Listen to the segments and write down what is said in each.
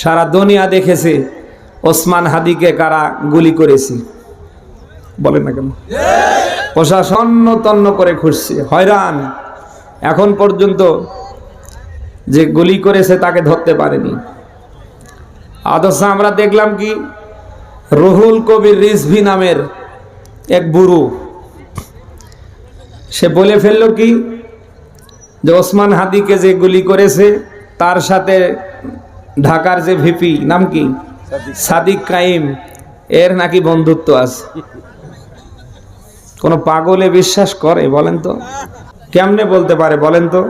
সারা দুনিয়া দেখেছে ওসমান হাদিকে কারা গুলি করেছে। বলেন না কেন? প্রশাসন তন্ন করে খুঁজছে, হয়রান। এখন পর্যন্ত যে গুলি করেছে তাকে ধরতে পারেনি। আদর্শ আমরা দেখলাম কি, রুহুল কবির রিজভি নামের এক বুড়ো, সে বলে ফেলল কি, যে ওসমান হাদিকে যে গুলি করেছে, তার সাথে ঢাকার যে ভিপি, নাম কি? সাদিক কাইম। এর নাকি বন্ধুত্ব আছে। কোন পাগলে বিশ্বাস করে, বলেন তো। কেমনে বলতে পারে, বলেন তো।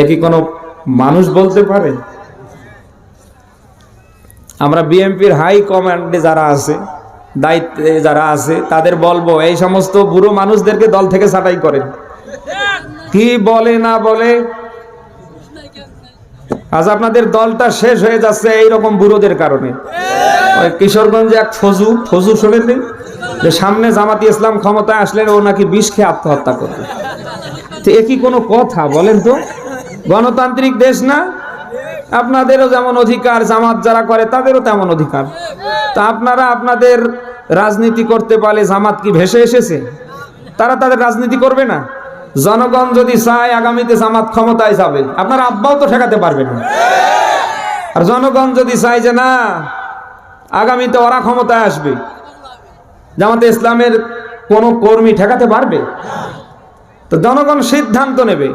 এ কি কোনো মানুষ বলতে পারে? আমরা বিএনপির হাই কমান্ডে যারা আছে, দায়িত্বে যারা আছে, তাদের বলব, এই সমস্ত বুড়ো মানুষদেরকে দল থেকে ছাঁটাই করেন। কি বলে, না বলে আজ আপনাদের দলটা শেষ হয়ে যাচ্ছে এইরকম বুড়োদের কারণে। কিশোরগঞ্জে এক ফজু ফজু শোনেননি যে সামনে জামাতি ইসলাম ক্ষমতায় আসলে ও নাকি বিষ খেয়ে আত্মহত্যা করবে। তো এ কি কোনো কথা বলেন তো? গণতান্ত্রিক দেশ না? আপনাদেরও যেমন অধিকার, জামাত যারা করে তাদেরও তেমন অধিকার। তা আপনারা আপনাদের রাজনীতি করতে পারলে জামাত কি ভেসে এসেছে? তারা তাদের রাজনীতি করবে না? জনগণ যদি চায় আগামীতে জামাত ক্ষমতায় যাবে, আপনার আব্বাও তো ঠেকাতে পারবে না। আর জনগণ যদি চায় যে না, আগামীতে ওরা ক্ষমতায় আসবে, জামাতে ইসলামের কোনো কর্মী ঠেকাতে পারবে? তো জনগণ সিদ্ধান্ত নেবে,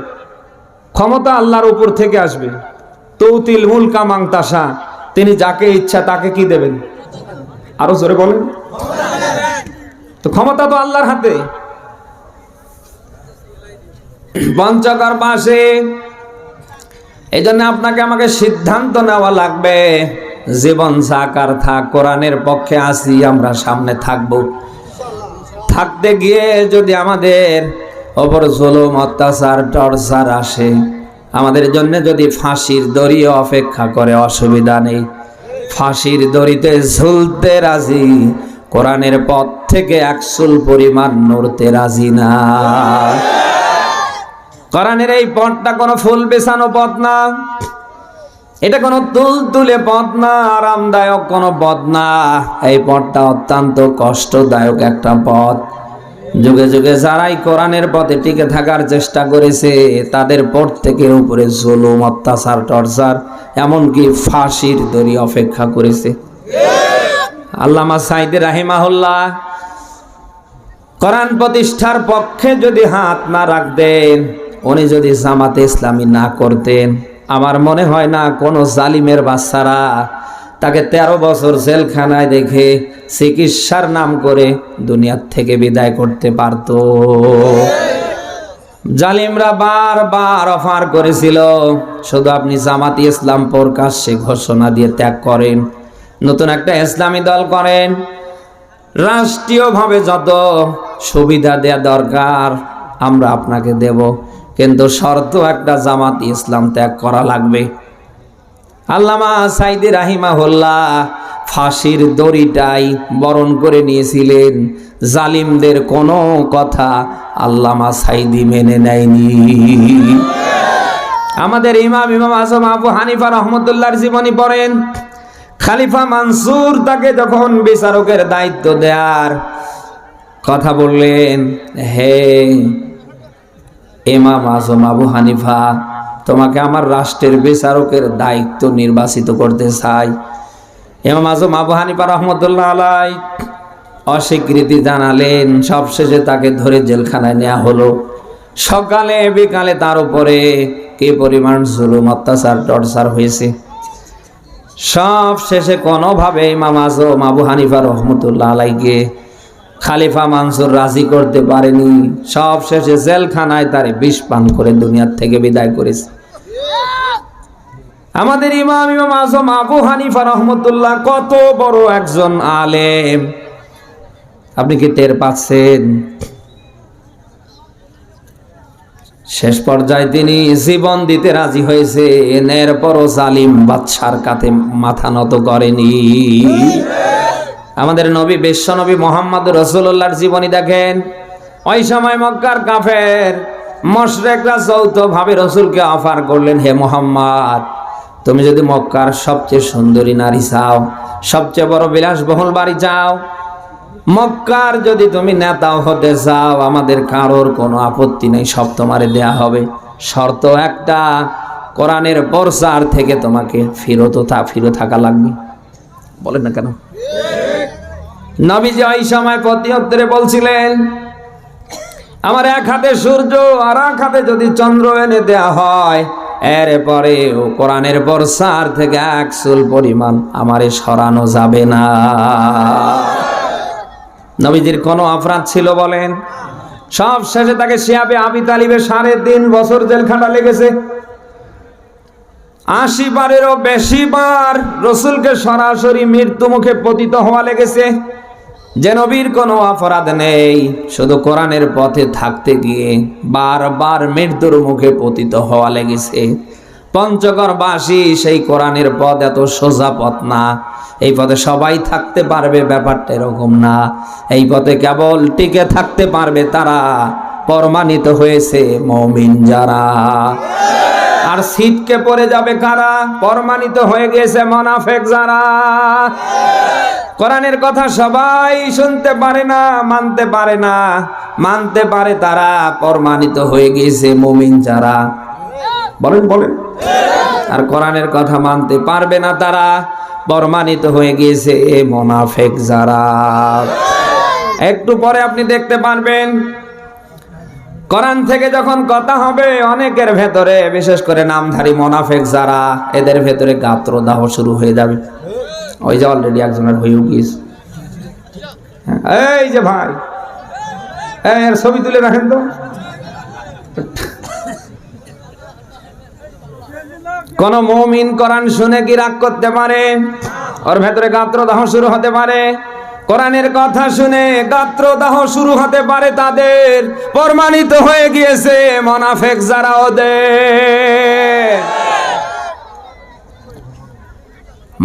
ক্ষমতা আল্লাহর উপর থেকে আসবে। তৌতিল মুল কামাং তাসা তিনি যাকে ইচ্ছা তাকে কি দেবেন? আরও জোরে বলেন। তো ক্ষমতা তো আল্লাহর হাতে। পঞ্চকর পাশে এই জন্য আপনাকে আমাকে সিদ্ধান্ত নেওয়া লাগবে। জীবন সাকার থাক, কোরআনের পক্ষে আসি আমরা সামনে থাকব। থাকতে গিয়ে যদি আমাদের ওপর জুলুম, অত্যাচার, টর্চার আসে, আমাদের জন্য যদি ফাঁসির দড়ি অপেক্ষা করে, অসুবিধা নেই। ফাঁসির দড়িতে ঝুলতে রাজি, কোরআনের পথ থেকে একচুল পরিমাণ নড়তে রাজি না। কোরআনের এই পথটা কোনো ফুল বেছানো পথ না। এটা কোনো তুল তুলে পথ না, আরামদায়ক কোনো পথ না। এই পথটা অত্যন্ত কষ্টদায়ক একটা পথ। যুগে যুগে যারাই কোরআনের পথে টিকে থাকার চেষ্টা করেছে, তাদের পর থেকে উপরে জুলুম, অত্যাচার, টর্চার, এমনকি ফাঁসির দড়ি অপেক্ষা করেছে। আল্লামা সাইদে রাহিমাহুল্লাহ কোরআন প্রতিষ্ঠার পক্ষে যদি হাত না রাখতেন উনি যদি জামাতে ইসলামী না করতেন, আমার মনে হয় না কোনো জালিমের বাচ্চারা তাকে তেরো বছর জেলখানায় দেখে চিকিৎসার নাম করে দুনিয়ার থেকে বিদায় করতে পারত। জালিমরা বারবার অফার করেছিল, শুধু আপনি জামাতি ইসলাম প্রকাশ্যে ঘোষণা দিয়ে ত্যাগ করেন, নতুন একটা ইসলামী দল করেন। রাষ্ট্রীয়ভাবে যত সুবিধা দেয়া দরকার, আমরা আপনাকে দেব। কিন্তু শর্ত একটা জামাত ইসলাম ত্যাগ করা লাগবে। আল্লামা সাইদি রাহিমাহুল্লাহ ফাঁসির দড়িটাই বরণ করে নিয়েছিলেন। জালিমদের কোনো কথা আল্লামা সাইদি মেনে নেয়নি। আমাদের ইমাম ইমাম আজম আবু হানিফা রহমতুল্লাহর জীবনী পড়েন, খালিফা মানসুর তাকে যখন বিচারকের দায়িত্ব দেয়ার কথা বললেন, হে ইমাম আজম আবু হানিফা, তোমাকে আমার রাষ্ট্রের বিচারকের দায়িত্ব নির্বাচিত করতে চাই। ইমাম আজম আবু হানিফা রহমতুল্লাহ আলাই অস্বীকৃতি জানালেন, সবশেষে তাকে ধরে জেলখানায় নেওয়া হলো। সকালে বিকালে তার উপরে কি পরিমাণ জুলুম, অত্যাচার, টর্চার হয়েছে। সব শেষে কোনোভাবে ইমাম আজম আবু হানিফা রহমতুল্লাহ আলাইকে খালিফা মানসুর রাজি করতে পারেনি। সব শেষে জেলখানায় তারে বিষ পান করে দুনিয়ার থেকে বিদায় করেছে। আমাদের ইমাম ইমাম আজম আবু হানিফা রহমতুল্লাহ কত বড় একজন আলেম। আপনি কি টের পাচ্ছেন? শেষ পর্যায়ে তিনি জীবন দিতে রাজি হয়েছে। এর পরও জালিম বাদশার কাতে মাথা নত করেনি। আমাদের নবী, বিশ্ব নবী মোহাম্মদ রসুল্লাহর জীবনী দেখেন। ওই সময় মক্কার কাফের মশরেকরা যৌথ ভাবে রসুলকে অফার করলেন, হে মোহাম্মদ, তুমি যদি মক্কার সবচেয়ে সুন্দরী নারী চাও, সবচেয়ে বড় বিলাসবহুল বাড়ি চাও, মক্কার যদি তুমি নেতাও হতে চাও, আমাদের কারোর কোনো আপত্তি নেই, সব তোমারে দেয়া হবে। শর্ত একটা, কোরআনের প্রচার থেকে তোমাকে ফিরত তা ফিরে থাকা লাগবে। বলেন না কেন? নবীজি ওই সময় প্রতিহত্তরে বলছিলেন, আমার এক হাতে সূর্য আর এক হাতে যদি চন্দ্র এনে দেয়া হয় এরপরে কোরআনের বর্ষার থেকে এক চুল পরিমাণ আমারে সরানো যাবে না। নবীজির কোনো অপরাধ ছিল বলেন, সব শেষে তাকে শিয়াবে আবি তালিবে সাড়ে তিন বছর জেল খাটা লেগেছে। আশি বারেরও বেশি বার রসুলকে সরাসরি মৃত্যু মুখে পতিত হওয়া লেগেছে। যে নবীর কোনো অপরাধ নেই, শুধু কোরআনের পথে থাকতে গিয়ে বারবার মৃত্যুর মুখে পতিত হওয়া লেগেছে। পঞ্চগড়বাসী সেই কোরআনের পথ এত সোজা পথ না। এই পথে সবাই থাকতে পারবে, ব্যাপারটা এরকম না। এই পথে কেবল টিকে থাকতে পারবে তারা, প্রমাণিত হয়েছে মমিন যারা। আর সিটকে পড়ে যাবে কারা, প্রমাণিত হয়ে গেছে মোনাফেক যারা। কোরআনের কথা সবাই শুনতে পারে না, মানতে পারে না। মানতে পারে তারা প্রমাণিত হয়ে গিয়েছে মুমিন যারা। বলেন বলেন। আর কোরআনের কথা মানতে পারবে না তারা, প্রমাণিত হয়ে গিয়েছে এ মোনাফেক যারা। একটু পরে আপনি দেখতে পারবেন, কোরআন থেকে যখন কথা হবে অনেকের ভেতরে, বিশেষ করে নামধারী মোনাফেক যারা, এদের ভেতরে গাত্রদাহ শুরু হয়ে যাবে। ওই যে অলরেডি একজনের হয়েও গিয়েছে এই যে ভাই এর ছবি তুলে রাখেন তো। কোন মমিন কোরআন শুনে কি রাগ করতে পারে? ওর ভেতরে গাত্রদাহ শুরু হতে পারে। কোরআনের কথা শুনে গাত্রদাহ শুরু হতে পারে তাদের। প্রমাণিত হয়ে গিয়েছে মোনাফেক যারা ওদের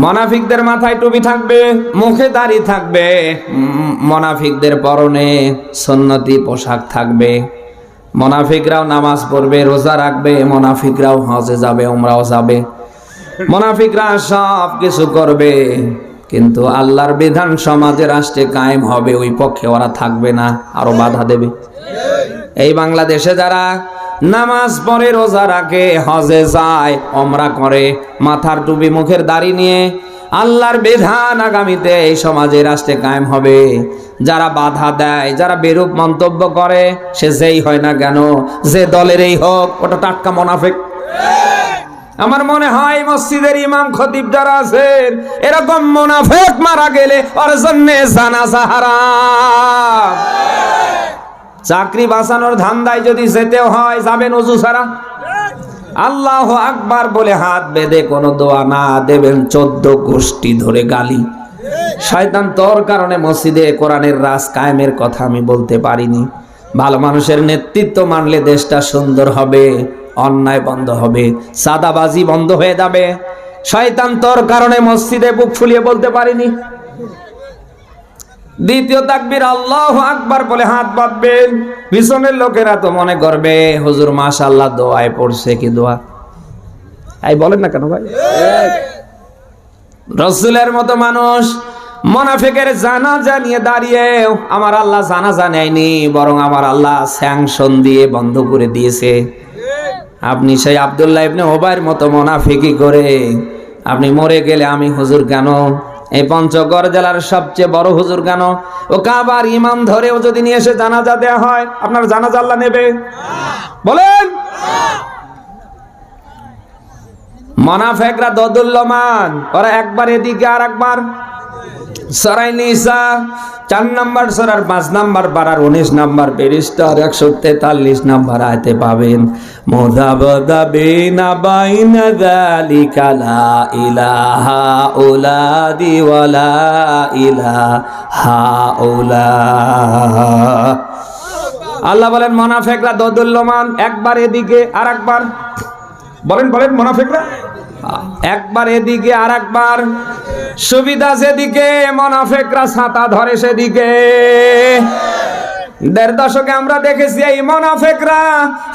মনাফিকদের মাথায় টুপি থাকবে, মুখে দাড়ি থাকবে মনাফিকদের পরনে সন্নতি পোশাক থাকবে। মনাফিকরাও নামাজ পড়বে, রোজা রাখবে, মনাফিকরাও হজে যাবে ওমরাও যাবে। মনাফিকরা সব কিছু করবে, কিন্তু আল্লাহর বিধান সমাজে রাষ্ট্রে কায়েম হবে, ওই পক্ষে ওরা থাকবে না, আরও বাধা দেবে। এই বাংলাদেশে যারা নামাজ পড়ে রোজা রাখে, হজে যায় অমরা করে। মাথার টুপি, মুখের দাড়ি নিয়ে আল্লাহর বিধান আগামীতে এই সমাজে রাষ্ট্রে কায়েম হবে। যারা বাধা দেয়, যারা বেরূপ মন্তব্য করে, সে যেই হয় না কেন, যে দলেরই হোক, ওটা টাটকা মোনাফেক। আমার মনে হয় মসজিদের ইমাম খতিব যারা আছেন, এরকম মোনাফেক মারা গেলে ওর জন্য জানাজা হারাম। চাকরি বাঁচানোর ধান্দায় যদি যেতেও হয় যাবেন অজু ছাড়া? আল্লাহ আকবার বলে হাত বেঁধে কোনো দোয়া না দেবেন, চোদ্দ গোষ্ঠী ধরে গালি। শয়তান তোর কারণে মসজিদে কোরআনের রাস কায়েমের কথা আমি বলতে পারিনি। ভালো মানুষের নেতৃত্ব মানলে দেশটা সুন্দর হবে, অন্যায় বন্ধ হবে সাদাবাজি বন্ধ হয়ে যাবে। শয়তান তোর কারণে মসজিদে বুক ফুলিয়ে বলতে পারিনি। দ্বিতীয় তাকবির, আল্লাহ আকবার বলে হাত বাঁধবেন। পিছনের লোকেরা তো মনে করবে, হুজুর মাশাল্লাহ দোয়ায় পড়ছে কি দোয়া? এই বলেন না কেন ভাই? রসুলের মতো মানুষ, মোনাফিকের জানাজা নিয়ে দাঁড়িয়ে আমার আল্লাহ জানাজা নেয়নি, বরং আমার আল্লাহ স্যাংশন দিয়ে বন্ধ করে দিয়েছে। আপনি সেই আবদুল্লাহ ইবনে ওবাইর মতো মোনাফিকি করে আপনি মরে গেলে আমি হুজুর কেন? এই পঞ্চগড় জেলার সবচেয়ে বড় হুজুর কেন? ও কাবার ইমাম ধরেও যদি নিয়ে এসে জানাজা দেওয়া হয়, আপনার জানাজা আল্লাহ নেবে? বলেন। মনাফেকরা দদুল্যমান। ওরা একবার এদিকে আর একবার সরাই নিসা, চার নাম্বার সরার, পাঁচ নাম্বার পাড়ার উনিশ নাম্বার ব্যারিস্টার, একশো তেতাল্লিশ নাম্বার আয়তে পাবেন। মোদাবদা বেনা বাইনা দালিকা লা ইলাহা উলাদি ওয়ালা ইলাহা উলা আল্লাহ বলেন, মোনাফেকরা দদুল্যমান, একবার এদিকে আর একবার বলেন বলেন, মোনাফেকরা। একবার এদিকে আর একবার সুবিধা সেদিকে মোনাফেকরা ছাতা ধরে সেদিকে। দেড় দশকে আমরা দেখেছি এই মোনাফেকরা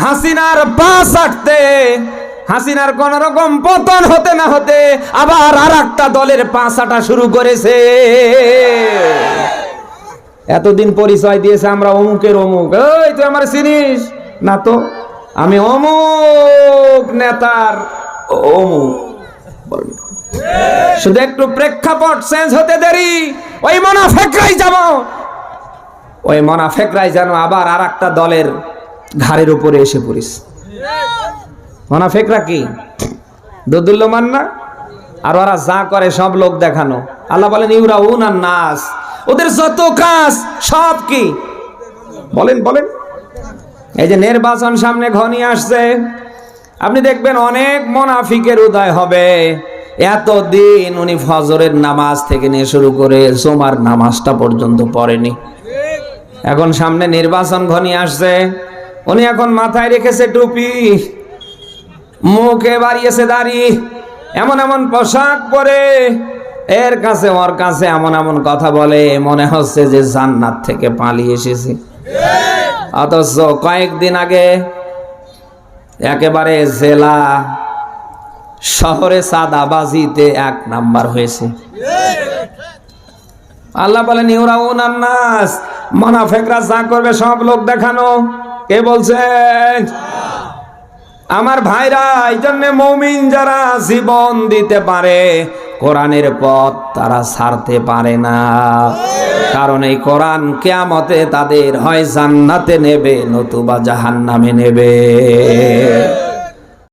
হাসিনার পা চাটতে হাসিনার কোন রকম পতন হতে না হতে আবার আর একটা দলের পাঁচাটা শুরু করেছে। এতদিন পরিচয় দিয়েছে আমরা অমুকের অমুক। এই, তুই আমার চিনিস? না তো? আমি অমুক নেতার অমুক। শুধু একটু প্রেক্ষাপট চেঞ্জ হতে দেরি। ওই মোনাফেকরাই যাব। ওই মোনাফেকরাই যেন আবার আর একটা দলের ঘাড়ের উপরে এসে পড়িস। মোনাফেকরা কি? দোদুল্য মান্না আর ওরা যা করে সব লোক দেখানো। আল্লাহ বলেন ইউরা উন আর নাস। ওদের যত কাজ, সব কি? বলেন বলেন। এই যে নির্বাচন সামনে ঘনিয়ে আসছে। আপনি দেখবেন অনেক মোনাফিকের উদয় হবে। এতদিন উনি ফজরের নামাজ থেকে নিয়ে শুরু করে জোমার নামাজটা পর্যন্ত পড়েনি। এখন সামনে নির্বাচন ঘনিয়ে আসছে। উনি এখন মাথায় রেখেছে টুপি, মুখে বাড়িয়েছে দাড়ি এমন এমন পোশাক পরে, এর কাছে ওর কাছে এমন এমন কথা বলে, মনে হচ্ছে যে জান্নাত থেকে পালিয়ে এসেছে। অথচ কয়েকদিন আগে একেবারে জেলা শহরে সাদাবাজিতে এক নাম্বার হয়েছে। আল্লাহ বলেন ইউরা নাস মোনাফেকরা যা করবে সব লোক দেখানো। কে বলছে? আমার ভাইরা এই জন্য মৌমিন যারা জীবন দিতে পারে কোরআনের পথ তারা ছাড়তে পারে না। কারণ এই কোরআন কেয়ামতে তাদের হয় জান্নাতে নেবে, নতুবা জাহান্নামে নেবে।